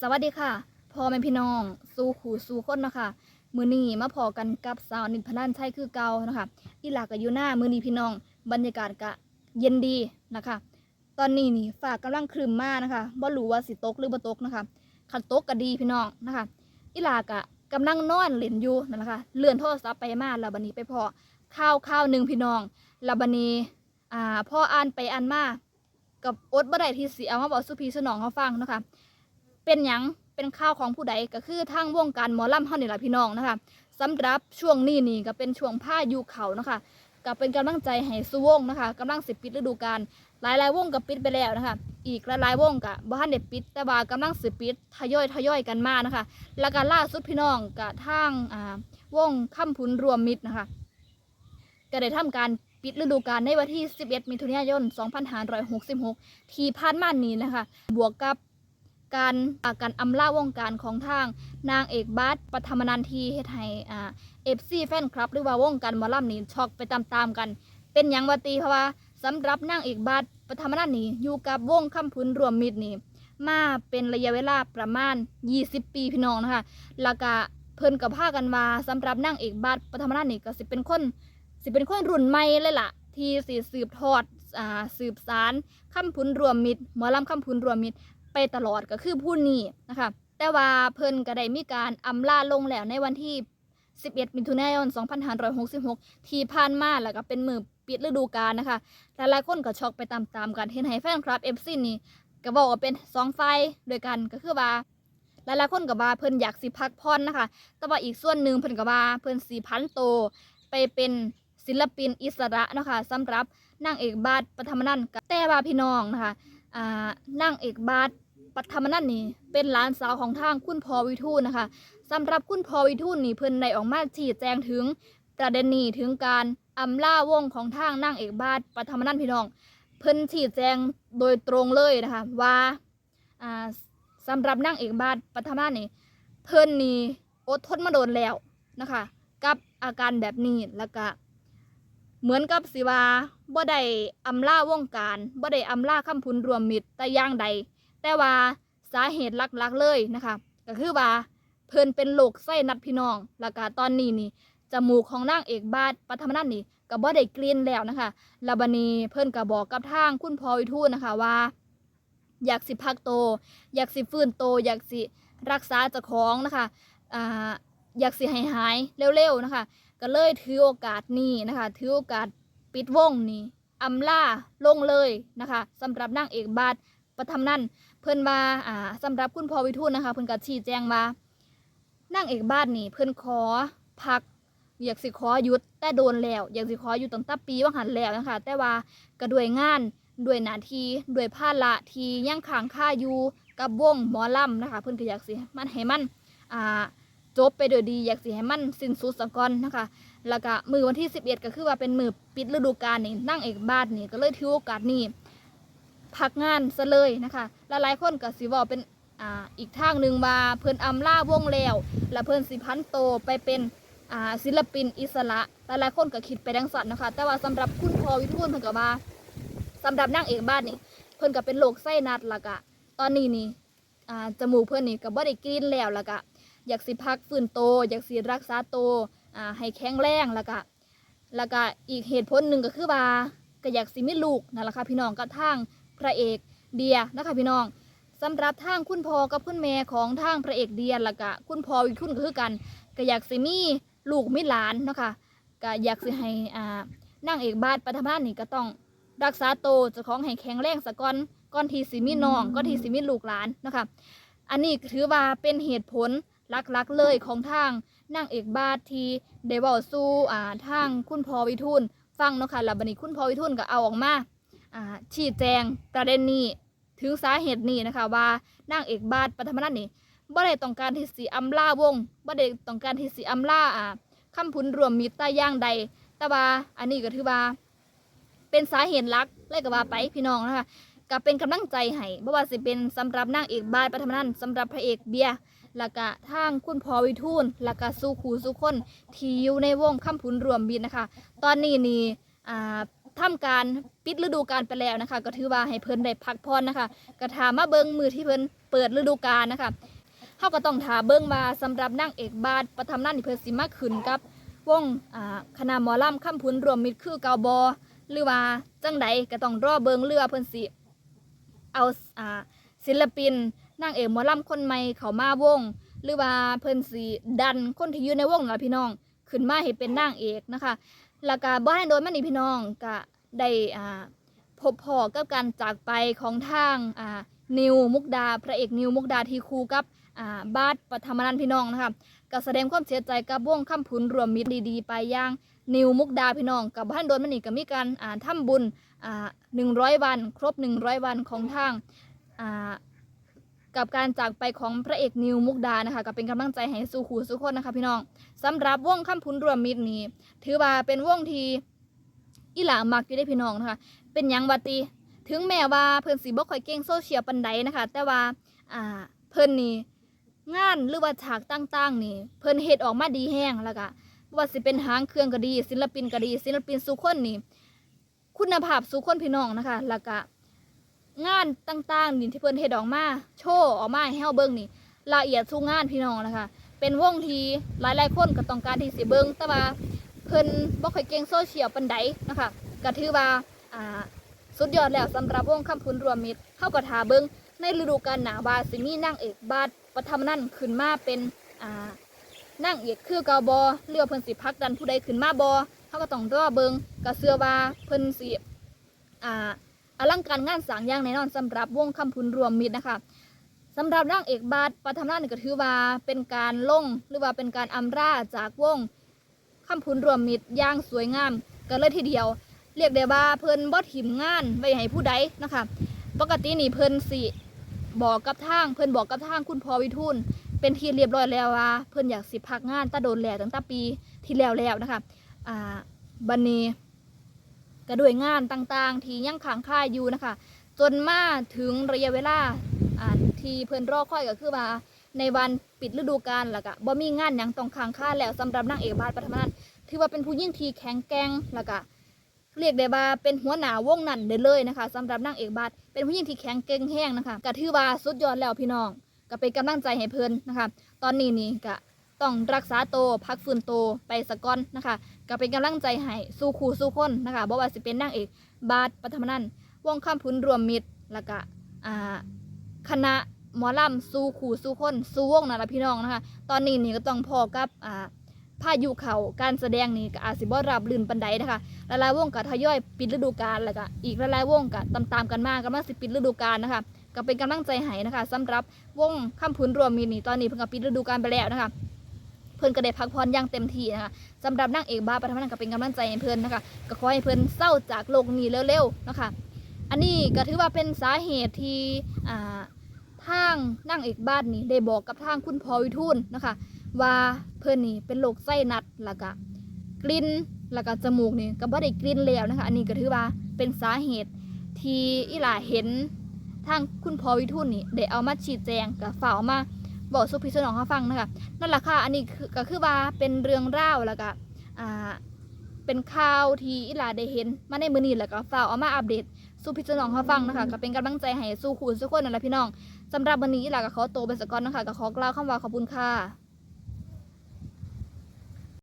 สวัสดีค่ะพ่อแม่พี่น้อง สู่ขู่สู่คนเนาะคะมือนี้มาพอกันกับสาวนิดพนันใช่คือเก่านะคะอีหลากกับอยู่หน้ามือนี้พี่น้อง บรรยากาศกะเย็นดีนะคะ ตอนนี้นี่ฝากกำลังครึมมากนะคะบ่รู้ว่าสิตกหรือบ่ตกนะคะคันตกก็ดีพี่น้องนะคะอีหลากะกำลังนอนเล่นอยู่นั่นแหละค่ะเลื่อนโทรศัพท์ไปมาแล้วบัดนี้ไปพอข้าวข้าวหนึ่งพี่น้องแล้วบัดนี้อ่าพ่ออ่านไปอ่านมากับอดบ่ได้ที่สิเอามาบอกสุพีสนองเขาฟังนะคะ เป็นหยังเป็นข้าวของผู้ใดก็คือทางวงการหมอลำเฮานี่แหละพี่น้องนะคะสำหรับช่วงนี้นี่ก็เป็นช่วงผ้ายุเขานะคะก็เป็นกำลังใจให้สุวงนะคะกำลังสิปิดฤดูกาลหลายๆวงก็ปิดไปแล้วนะคะ อีกหลายๆวงก็บ่ทันได้ปิด แต่ว่ากำลังสิปิดทยอยทยอยกันมานะคะ แล้วก็ล่าสุดพี่น้องก็ทางอ่าวงค่ำพุนรวมมิตรนะคะก็ได้ทำการปิดฤดูกาลในวันที่ 11 มิถุนายน 2566 ที่ผ่านมานี้นะคะ บวกกับ การอาการอำลาวงการของทางนางเอกบาสปฐมนันทีเฮ็ดให้อ่าเอฟซีแฟนคลับ หรือว่าวงการหมอลำนี่ช็อกไปตามๆกัน เป็นหยังว่าตีเพราะว่าสำหรับนางเอกบาสปฐมนันนี่อยู่กับวงคำพุนรวมมิตรนี่มาเป็นระยะเวลาประมาณ 20 ปีพี่น้องนะคะแล้วก็เพิ่นกับพากันว่าสำหรับนางเอกบาสปฐมนันนี่ก็สิเป็นคนสิเป็นคนรุ่นใหม่เลยล่ะที่สิสืบทอดอ่าสืบสารคำพุนรวมมิตรหมอลำคำพุนรวมมิตร ไปตลอดก็คือผู้นี้นะคะ แต่ว่าเพิ่นก็ได้มีการอำลาลงแล้วในวันที่ 11 มิถุนายน 2566 ที่ผ่านมาแล้วก็เป็นมือปิดฤดูกาลนะคะ หลายๆคนก็ช็อกไปตามๆกันเห็นให้แฟนคลับ FC นี่ก็บอกว่าเป็นสองไฟด้วยกันก็คือว่าหลายๆคนก็ว่าเพิ่นอยากสิพักผ่อนนะคะ แต่ว่าอีกส่วนหนึ่งเพิ่นก็ว่าเพิ่นสิพันโต ไปเป็นศิลปินอิสระนะคะสำหรับนางเอกบาทปฐมนันท์กับแต่ว่าพี่น้องนะคะอ่านางเอกบาท ปฐมนันนี่เป็นหลานสาวของทางคุณพอวิทูลนะคะสำหรับคุณพอวิทูลนี่เพิ่นได้ออกมาชี้แจงถึงประเด็นนี้ถึงการอำล่าวงของทางนางเอกบาทปฐมนันพี่น้อง เพิ่นชี้แจงโดยตรงเลยนะคะว่าอ่าสำหรับนางเอกบาทปฐมนันนี่เพิ่นนี่อดทนมาโดนแล้วนะคะ กับอาการแบบนี้แล้วก็เหมือนกับสิว่าบ่ได้อำลาวงการบ่ได้อำลาคำพุนรวมมิตรแต่ย่างใด แต่ว่าสาเหตุหลักๆเลยนะคะก็คือว่าเพิ่นเป็นโรคไส้นัดพี่น้องแล้วก็ตอนนี้นี่จมูกของนางเอกบาทปฐมนันนี่ก็บ่ได้กลิ่นแล้วนะคะล้วบันีเพิ่นก็บอกกับทางคุณพ่อวิทูลนะคะว่า อยากสิพักโต อยากสิฟื้นโต อยากสิรักษาเจ้าของนะคะอ่าอยากสิให้หายเร็วๆนะคะ ก็เลยถือโอกาสนี้นะคะ ถือโอกาสปิดวงนี้อำลาลงเลยนะคะสำหรับนางเอกบาทปฐมนั่น เพิ่นว่าอ่าสำหรับคุณพ่อวิทูลนะคะเพิ่นก็ชี้แจงว่านางเอกบ้าทนี่เพิ่นขอพักอยากสิขอหยุดแต่โดนแล้วอยากสิขออยู่ตั้งแต่ปีว่างหันแล้วนะคะแต่ว่าก็ด้วยงานด้วยหน้าที่ด้วยภาระที่ยังค้างค่าอยู่กับวงหมอลำนะคะ เพิ่นก็อยากสิมันให้มันอ่าจบไปโดยดีอยากสิให้มันสิ้นสุดสะก่อนนะคะ แล้วก็มือวันที่ 11 ก็คือว่าเป็นมือปิดฤดูกาลนี่นั่งเอกบ้าทนี่ก็เลยถือโอกาสนี้ พักงานซะเลยนะคะลหลายๆคนก็สิเว่าเป็นอ่าอีกทางหนึ่งว่าเพิ่นอำลาวงแล้ว แล้วเพิ่นสิพันโตไปเป็นอ่าศิลปินอิสระหลายๆคนก็คิดไปดังสันนะคะ แต่ว่าสำหรับคุณพอวิทูลเพิ่นก็ว่าสำหรับนางเอกบ้านนี่เพิ่นก็เป็นโรคไส้นัดและกะตอนนี้นี่อ่าจมูกเพิ่นนี่ก็บ่ได้กรีนแล้วและกะอยากสิพักฟื้นโต อยากสิรักษาโตอ่าให้แข็งแรงแล้วก็แล้วก็อีกเหตุผลหนึ่งก็คือว่าก็อยากสิมีลูกนั่นแหละค่ะพี่น้องกับทาง ระเอกเดียนะคะพี่น้องสำหรับทางคุณพ่อกับคุณแม่ของทางพระเอกเดียล้วก็คุณพ่อวิทุนก็คือกันก็อยากสิมีลูกมีหลานเนาะคะก็อยากสิให้อ่านางเอกบาทปฐมานนี่ก็ต้องรักษาโตจ้าของให้แข็งแรงสะก่อนก่อนที่สิมีน้องก่อนที่สิมีลูกหลานนะคะอันนี้ถือว่าเป็นเหตุผลหลักๆเลยของทางนางเอกบาทที่ได้เว้าสู่อ่าทางคุณพ่อวิทูลฟังเนาะค่ะแล้วบัดนี้คุณพ่อวิทูลก็เอาออกมา ชี้แจงประเด็นนี้ถึงสาเหตุนี้นะคะว่านางเอกบาทปฐมนันท์นี่บ่ได้ต้องการที่สิอำลาวงบ่ได้ต้องการที่สิอำลาอ่าคำพุนรวมมิตรแต่อย่างใดแต่ว่าอันนี้ก็ถือว่าเป็นสาเหตุลักเลยก็ว่าไปพี่น้องนะคะก็เป็นกำลังใจให้บ่ว่าสิเป็นสำหรับนางเอกบาทปฐมนันท์สำหรับพระเอกเบียร์แล้วก็ทางคุณพอวิทูลแล้วก็สู้ขู่สู้คนที่อยู่ในวงคำพุนรวมบินนะคะ ตอนนี้นี่อ่า ทำการปิดฤดูกาลไปแล้วนะคะ ก็ถือว่าให้เพิ่นได้พักผ่อนนะคะก็ถามมาเบิ่งมือที่เพิ่นเปิดฤดูกาลนะคะเฮาก็ต้องถาเบิ่งว่าสำหรับนางเอกบาทประทำนั่นนี่เพิ่นสิมาขึ้นกับวงคณะหมอลำคำพุนรวมมิตรคือเกาบอหรือว่าจังใดก็ต้องรอเบิงเรือเพิ่นสิเอาอ่าศิลปินนางเอกหมอลำคนใหม่เขามาวง หรือว่าเพิ่นสิดันคนที่อยู่ในวงล่ะพี่น้อง ขึ้นมาให้เป็นนางเอกนะคะ แล้วก็บ่ให้โดนมันนี่พี่น้องก็ได้อ่าพบพอกับการจากไปของทางอ่านิวมุกดา พระเอกนิวมุกดาที่คู่กับอ่าบาสปฐมนันท์พี่น้องนะคะก็แสดงความเสียใจกับวงคำพุนรวมมิตรดีๆ ไปอย่างนิวมุกดาพี่น้องกับบ้านโดนมันนี่ก็มีการอ่าทำบุญอ่าหนึ่งร้อยวัน ครบหนึ่งร้อยวันของทางอ่า กับการจากไปของพระเอกนิวมุกดานะคะก็เป็นกำลังใจให้สู่ขู่สู่คนนะคะพี่น้องสำหรับวงคำพุนรวมมิตรนี้ ถือว่าเป็นวงที่อีหลามักอยู่ได้พี่น้องนะคะ เป็นยังวัติถึงแม้ว่าเพิ่นสิบ่ค่อยเก่งโซเชียลปานใดนะคะ แต่ว่าอ่าเพิ่นนี่งานหรือว่าฉากต่างๆนี่ เพิ่นเฮ็ดออกมาดีแห้งแล้วก็ว่าสิเป็นหางเครื่องก็ดี ศิลปินก็ดี ศิลปินสุคนนี่ คุณภาพสุคนพี่น้องนะคะแล้วก็ งานต่างๆนี่ที่เพิ่นเฮ็ดออกมาโชว์ออกมาให้เฮาเบิ่งนี่ละเอียดสู้งานพี่น้องนะคะเป็นวงทีหลายๆคนก็ต้องการที่สิเบิ่งแต่ว่าเพิ่นบ่ค่อยเก่งโซเชียลปานใดนะคะก็ถือว่าอ่าสุดยอดแล้วสำหรับวงคำพุนรวมมิตรเฮาก็ท่าเบิ่งในฤดูกาลหนาว่าสิมีนางเอกบาทปฐมนั่นขึ้นมาเป็นอ่านางเอกคือเกาบอเรือว่าเพิ่นสิผลักดันผู้ใดขึ้นมาบอเฮาก็ต้องรอเบิ่งก็เชื่อว่าเพิ่นสิอ่า ลังการงานสางย่างแน่นอนสำหรับวงคำพุนรวมมิตรนะคะสำหรับนางเอกบาทปฐมนาถนี่ก็ถือว่าเป็นการลงหรือว่าเป็นการอำลาจากวงคำพุนรวมมิตรย่างสวยงามกันเลยทีเดียว เรียกได้ว่าเพิ่นบ่ถิมงานไว้ให้ผู้ใดนะคะ ปกตินี่เพิ่นสิบอกกับทางเพิ่นบอกกับทางคุณพ่อวิทูลเป็นที่เรียบร้อยแล้วว่าเพิ่นอยากสิพักงานตะโดนแหล้วตั้งแต่ปีที่แล้วแล้วนะคะอ่าบันนี้ ก็ด้วยงานต่างๆ ที่ยังค้างค่าอยู่นะคะ จนมาถึงระยะเวลาอ่าที่เพิ่นรอคอยก็คือว่าในวันปิดฤดูกาลแล้วก็บ่มีงานยังต้องค้างค่าแล้วสำหรับนางเอกบาทปฐมนันถือว่าเป็นผู้หญิงทีแข็งแกร่งแล้วก็เรียกได้ว่าเป็นหัวหน้าวงนั้นได้เลยนะคะสำหรับนางเอกบาทเป็นผู้หญิงที่แข็งแกร่งแห้งนะคะก็ถือว่าสุดยอดแล้วพี่น้อง ก็เป็นกำลังใจให้เพิ่นนะคะ ตอนนี้นี่ก็ ต้องรักษาโตพักฟื้นโตไปสะก่อนนะคะก็เป็นกำลังใจให้สู้คู่สู้คนนะคะบ่ว่าสิเป็นนางเอกบาทปฐมนันท์วงคำพุนรวมมิตรแล้วก็คณะหมอลำสู้ขู่สู้คนสู้วงนั่นละพี่น้องนะคะ ตอนนี้นี่ก็ต้องพอกับอ่าพายุเขาการแสดงนี่ก็อาจสิบ่รับลื่นปันใดนะคะหลายๆวงก็ทยอยปิดฤดูกาลแล้วก็อีกหลายๆวงก็ตามๆกันมากกำลังสิปิดฤดูกาลนะคะก็เป็นกำลังใจให้นะคะสำหรับวงคำพุนรวมมีนี่ตอนนี้เพิ่งก็ปิดฤดูกาลไปแล้วนะคะ เพิ่อนก็ได้พักผ่อนอย่างเต็มที่นะคะสำหรับนางเอกบ้าปฐมนันท์ก็เป็นกำลังใจให้เพิ่อนนะคะก็ขอให้เพิ่อนเศร้าจากโลกนี้เร็วๆนะคะอันนี้ก็ถือว่าเป็นสาเหตุที่อ่าทางนางเอกบ้านนี่ได้บอกกับทางคุณพอวิทูลนะคะ ว่าเพิ่อนนี่เป็นโรคไส้นัดแล้วก็กลิ่นแล้วก็จมูกนี่ก็บ่ได้กลิ่นแล้วนะคะ อันนี้ก็ถือว่าเป็นสาเหตุที่อีหลาเห็นทางคุณพอวิทูลนี่ได้เอามาชี้แจงกับฝ่ากเอามา บอกสุพิสนองเขาฟังนะคะนั่นแหละค่ะอันนี้คือก็คือว่าเป็นเรื่องเล่าวแล้วก็อ่าเป็นข่าวที่อิหลาได้เห็นมาในมือนี้แล้วก็ฝากเอามาอัปเดตสู้พี่เจ้าน้องเขาฟังนะคะก็เป็นกำลังใจให้สู้คุณสู้คนนั่นแหละพี่น้องสำหรับวันนี้อิหลาก็ขอตัวไปสกก่อนนะคะก็ขอกล่าวคำว่าขอบคุณค่ะ